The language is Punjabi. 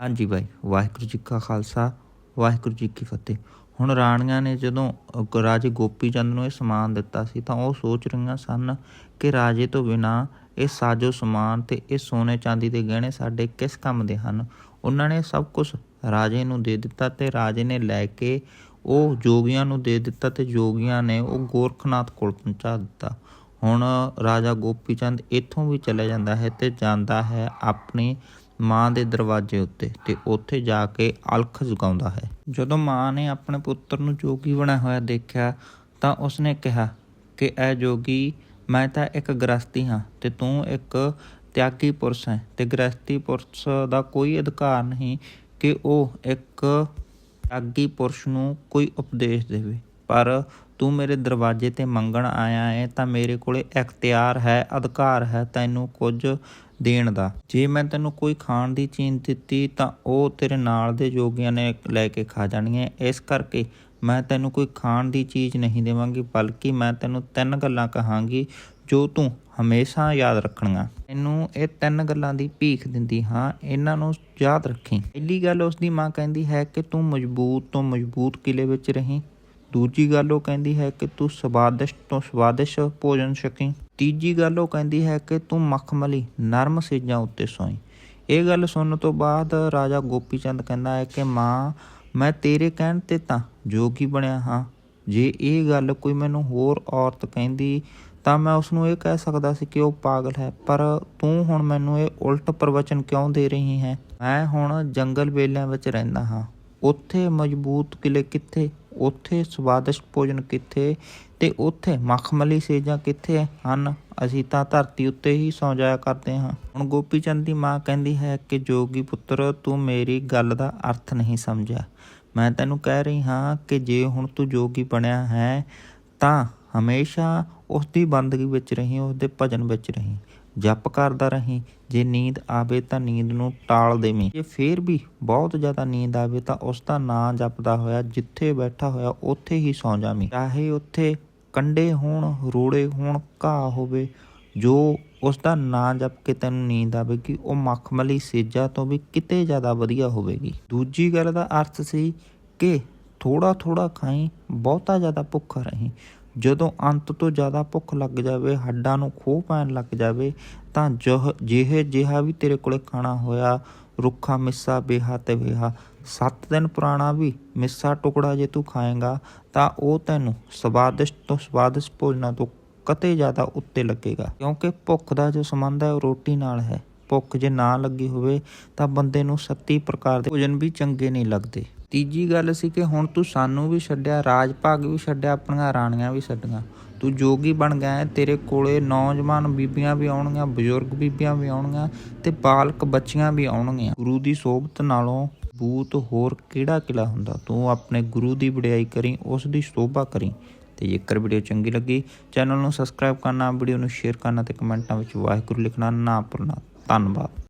ਹਾਂਜੀ ਬਾਈ ਵਾਹਿਗੁਰੂ ਜੀ ਕਾ ਖਾਲਸਾ, ਵਾਹਿਗੁਰੂ ਜੀ ਕੀ ਫਤਿਹ। ਹੁਣ ਰਾਣੀਆਂ ਨੇ ਜਦੋਂ ਰਾਜੇ ਗੋਪੀ ਚੰਦ ਨੂੰ ਇਹ ਸਮਾਨ ਦਿੱਤਾ ਸੀ, ਤਾਂ ਉਹ ਸੋਚ ਰਹੀਆਂ ਸਨ ਕਿ ਰਾਜੇ ਤੋਂ ਬਿਨਾ ਇਹ ਸਾਜੋ ਸਮਾਨ ਤੇ ਇਹ ਸੋਨੇ ਚਾਂਦੀ ਦੇ ਗਹਿਣੇ ਸਾਡੇ ਕਿਸ ਕੰਮ ਦੇ ਹਨ? ਉਹਨਾਂ ਨੇ ਸਭ ਕੁਝ ਰਾਜੇ ਨੂੰ ਦੇ ਦਿੱਤਾ ਤੇ ਰਾਜੇ ਨੇ ਲੈ ਕੇ ਉਹ ਜੋਗੀਆਂ ਨੂੰ ਦੇ ਦਿੱਤਾ ਤੇ ਜੋਗੀਆਂ ਨੇ ਉਹ ਗੋਰਖਨਾਥ ਕੋਲ ਪਹੁੰਚਾ ਦਿੱਤਾ। ਹੁਣ ਰਾਜਾ ਗੋਪੀ ਚੰਦ ਇੱਥੋਂ ਵੀ ਚਲੇ ਜਾਂਦਾ ਹੈ ਤੇ ਜਾਂਦਾ ਹੈ ਆਪਣੇ ਮਾਂ ਦੇ ਦਰਵਾਜ਼ੇ ਉੱਤੇ ਤੇ ਉੱਥੇ ਜਾ ਕੇ ਅਲਖ ਜਗਾਉਂਦਾ ਹੈ। ਜਦੋਂ ਮਾਂ ਨੇ ਆਪਣੇ ਪੁੱਤਰ ਨੂੰ ਜੋਗੀ ਬਣਿਆ ਹੋਇਆ ਦੇਖਿਆ, ਤਾਂ ਉਸਨੇ ਕਿਹਾ ਕਿ, ਐ ਜੋਗੀ, ਮੈਂ ਤਾਂ ਇੱਕ ਗ੍ਰਸਤੀ ਹਾਂ ਤੇ ਤੂੰ ਇੱਕ ਤਿਆਗੀ ਪੁਰਸ਼ ਹੈ ਤੇ ਗ੍ਰਸਤੀ ਪੁਰਸ਼ ਦਾ ਕੋਈ ਅਧਿਕਾਰ ਨਹੀਂ ਕਿ ਉਹ ਇੱਕ ਤਿਆਗੀ ਪੁਰਸ਼ ਨੂੰ ਕੋਈ ਉਪਦੇਸ਼ ਦੇਵੇ। ਪਰ ਤੂੰ ਮੇਰੇ ਦਰਵਾਜ਼ੇ ਤੇ ਮੰਗਣ ਆਇਆ ਹੈ ਤਾਂ ਮੇਰੇ ਕੋਲੇ ਇਖਤਿਆਰ ਹੈ, ਅਧਿਕਾਰ ਹੈ, ਤੈਨੂੰ ਕੁਝ ਦੇਣ ਦਾ। ਜੇ ਮੈਂ ਤੈਨੂੰ ਕੋਈ ਖਾਣ ਦੀ ਚੀਜ਼ ਦਿੱਤੀ, ਤਾਂ ਉਹ ਤੇਰੇ ਨਾਲ ਦੇ ਜੋਗੀਆਂ ਨੇ ਲੈ ਕੇ ਖਾ ਜਾਣੀ ਹੈ ਇਸ ਕਰਕੇ ਮੈਂ ਤੈਨੂੰ ਕੋਈ ਖਾਣ ਦੀ ਚੀਜ਼ ਨਹੀਂ ਦੇਵਾਂਗੀ, ਬਲਕਿ ਮੈਂ ਤੈਨੂੰ ਤਿੰਨ ਗੱਲਾਂ ਕਹਾਂਗੀ, ਜੋ ਤੂੰ ਹਮੇਸ਼ਾ ਯਾਦ ਰੱਖਣੀਆਂ। ਤੈਨੂੰ ਇਹ ਤਿੰਨ ਗੱਲਾਂ ਦੀ ਭੀਖ ਦਿੰਦੀ ਹਾਂ, ਇਹਨਾਂ ਨੂੰ ਯਾਦ ਰੱਖੀ। ਪਹਿਲੀ ਗੱਲ ਉਸ ਦੀ ਮਾਂ ਕਹਿੰਦੀ ਹੈ ਕਿ ਤੂੰ ਮਜ਼ਬੂਤ ਤੋਂ ਮਜ਼ਬੂਤ ਕਿਲੇ ਵਿੱਚ ਰਹੀਂ। ਦੂਜੀ ਗੱਲ ਉਹ ਕਹਿੰਦੀ ਹੈ ਕਿ ਤੂੰ ਸਵਾਦਿਸ਼ਟ ਤੋਂ ਸਵਾਦਿਸ਼ਟ ਭੋਜਨ ਛਕੀ। ਤੀਜੀ ਗੱਲ ਉਹ ਕਹਿੰਦੀ ਹੈ ਕਿ ਤੂੰ ਮਖਮਲੀ, ਨਰਮ ਸੇਜਾਂ ਉੱਤੇ ਸੋਈ। ਇਹ ਗੱਲ ਸੁਣਨ ਤੋਂ ਬਾਅਦ ਰਾਜਾ ਗੋਪੀ ਚੰਦ ਕਹਿੰਦਾ ਹੈ ਕਿ ਮਾਂ, ਮੈਂ ਤੇਰੇ ਕਹਿਣ ਤੇ ਤਾਂ ਜੋਗੀ ਬਣਿਆ ਹਾਂ। ਜੇ ਇਹ ਗੱਲ ਕੋਈ ਮੈਨੂੰ ਹੋਰ ਔਰਤ ਕਹਿੰਦੀ, ਤਾਂ ਮੈਂ ਉਸ ਨੂੰ ਇਹ ਕਹਿ ਸਕਦਾ ਸੀ ਕਿ ਉਹ ਪਾਗਲ ਹੈ। ਪਰ ਤੂੰ ਹੁਣ ਮੈਨੂੰ ਇਹ ਉਲਟ ਪ੍ਰਵਚਨ ਕਿਉਂ ਦੇ ਰਹੀ ਹੈ? ਮੈਂ ਹੁਣ ਜੰਗਲ ਵੇਲਿਆਂ ਵਿੱਚ ਰਹਿੰਦਾ ਹਾਂ। ਉੱਥੇ ਮਜ਼ਬੂਤ ਕਿਲੇ ਕਿੱਥੇ? ਉੱਥੇ ਸਵਾਦਿਸ਼ਟ ਭੋਜਨ ਕਿੱਥੇ ਤੇ ਉੱਥੇ ਮਖਮਲੀ ਸੇਜਾਂ ਕਿੱਥੇ ਹਨ? ਅਸੀਂ ਤਾਂ ਧਰਤੀ ਉੱਤੇ ਹੀ ਸੌ ਜਾਇਆ ਕਰਦੇ ਹਾਂ। ਹੁਣ ਗੋਪੀ ਚੰਦ ਦੀ ਮਾਂ ਕਹਿੰਦੀ ਹੈ ਕਿ, ਜੋਗੀ ਪੁੱਤਰ, ਤੂੰ ਮੇਰੀ ਗੱਲ ਦਾ ਅਰਥ ਨਹੀਂ ਸਮਝਿਆ। ਮੈਂ ਤੈਨੂੰ ਕਹਿ ਰਹੀ ਹਾਂ ਕਿ ਜੇ ਹੁਣ ਤੂੰ ਜੋਗੀ ਬਣਿਆ ਹੈ, ਤਾਂ ਹਮੇਸ਼ਾ ਉਸ ਦੀ ਬੰਦਗੀ ਵਿੱਚ ਰਹੀਂ ਉਸ ਦੇ ਭਜਨ ਵਿੱਚ ਰਹੀਂ। ਜਪ ਕਰਦਾ ਰਹੀਂ। ਜੇ ਨੀਂਦ ਆਵੇ ਤਾਂ ਨੀਂਦ ਨੂੰ ਟਾਲ ਦੇਵੀਂ। ਜੇ ਫੇਰ ਵੀ ਬਹੁਤ ਜ਼ਿਆਦਾ ਨੀਂਦ ਆਵੇ ਤਾਂ ਉਸ ਦਾ ਨਾਂ ਜਪਦਾ ਹੋਇਆ, ਜਿੱਥੇ ਬੈਠਾ ਹੋਇਆ ਉੱਥੇ ਹੀ ਸੌਂ ਜਾਵੀਂ। ਚਾਹੇ ਉੱਥੇ ਕੰਡੇ ਹੋਣ, ਰੋੜੇ ਹੋਣ, ਘਾਹ ਹੋਵੇ, ਜੋ ਉਸ ਦਾ ਨਾਂ ਜਪ ਕੇ ਤੈਨੂੰ ਨੀਂਦ ਆਵੇਗੀ, ਉਹ ਮਖਮਲੀ ਸੇਜਾ ਤੋਂ ਵੀ ਕਿਤੇ ਜ਼ਿਆਦਾ ਵਧੀਆ ਹੋਵੇਗੀ। ਦੂਜੀ ਗੱਲ ਦਾ ਅਰਥ ਸੀ ਕਿ ਥੋੜਾ ਥੋੜਾ ਖਾਈ, ਬਹੁਤਾ ਜ਼ਿਆਦਾ ਭੁੱਖਾ ਰਹੀਂ। ਜਦੋਂ ਅੰਤ ਤੋਂ ਜ਼ਿਆਦਾ ਭੁੱਖ ਲੱਗ ਜਾਵੇ, ਹੱਡਾਂ ਨੂੰ ਖੋਹ ਪੈਣ ਲੱਗ ਜਾਵੇ, ਤਾਂ ਜਹ, ਜਿਹੇ ਜਿਹਾ ਵੀ ਤੇਰੇ ਕੋਲੇ ਖਾਣਾ ਹੋਇਆ, ਰੁੱਖਾ, ਮਿੱਸਾ, ਬੇਹਾ ਤੇ ਬੇਹਾ 7 ਦਿਨ ਪੁਰਾਣਾ ਵੀ ਮਿੱਸਾ ਟੁਕੜਾ ਜੇ ਤੂੰ ਖਾਏਗਾ, ਤਾਂ ਉਹ ਤੈਨੂੰ ਸਵਾਦਿਸ਼ਟ ਤੋਂ ਸਵਾਦਿਸ਼ਟ ਭੋਜਨਾਂ ਤੋਂ ਕਤੇ ਜ਼ਿਆਦਾ ਉੱਤੇ ਲੱਗੇਗਾ। ਕਿਉਂਕਿ ਭੁੱਖ ਦਾ ਜੋ ਸੰਬੰਧ ਹੈ, ਉਹ ਰੋਟੀ ਨਾਲ ਹੈ। ਭੁੱਖ ਜੇ ਨਾ ਲੱਗੀ ਹੋਵੇ, ਤਾਂ ਬੰਦੇ ਨੂੰ 37 ਪ੍ਰਕਾਰ ਦੇ ਭੋਜਨ ਵੀ ਚੰਗੇ ਨਹੀਂ ਲੱਗਦੇ। ਤੀਜੀ ਗੱਲ ਸੀ ਕਿ ਹੁਣ ਤੂੰ ਸਾਨੂੰ ਵੀ ਛੱਡਿਆ ਰਾਜ ਭਾਗ ਵੀ ਛੱਡਿਆ ਆਪਣੀਆਂ ਰਾਣੀਆਂ ਵੀ ਛੱਡੀਆਂ। ਤੂੰ ਜੋਗੀ ਬਣ ਗਿਆ ਹੈ, ਤੇਰੇ ਕੋਲੇ ਨੌਜਵਾਨ ਬੀਬੀਆਂ ਵੀ ਆਉਣਗੀਆਂ ਬਜ਼ੁਰਗ ਬੀਬੀਆਂ ਵੀ ਆਉਣਗੀਆਂ ਤੇ ਬਾਲਕ ਬੱਚੀਆਂ ਵੀ ਆਉਣਗੀਆਂ। ਗੁਰੂ ਦੀ ਸੋਭਤ ਨਾਲੋਂ ਬੂਤ ਹੋਰ ਕਿਹੜਾ ਕਿਲਾ ਹੁੰਦਾ? ਤੂੰ ਆਪਣੇ ਗੁਰੂ ਦੀ ਵਡਿਆਈ ਕਰੀ ਉਸ ਦੀ ਸ਼ੋਭਾ ਕਰੀ। ਤੇ ਜੇਕਰ ਵੀਡੀਓ ਚੰਗੀ ਲੱਗੀ ਚੈਨਲ ਨੂੰ ਸਬਸਕ੍ਰਾਈਬ ਕਰਨਾ ਵੀਡੀਓ ਨੂੰ ਸ਼ੇਅਰ ਕਰਨਾ ਤੇ ਕਮੈਂਟਾਂ ਵਿੱਚ ਵਾਹਿਗੁਰੂ ਲਿਖਣਾ ਨਾ ਭੁੱਲਣਾ। ਧੰਨਵਾਦ।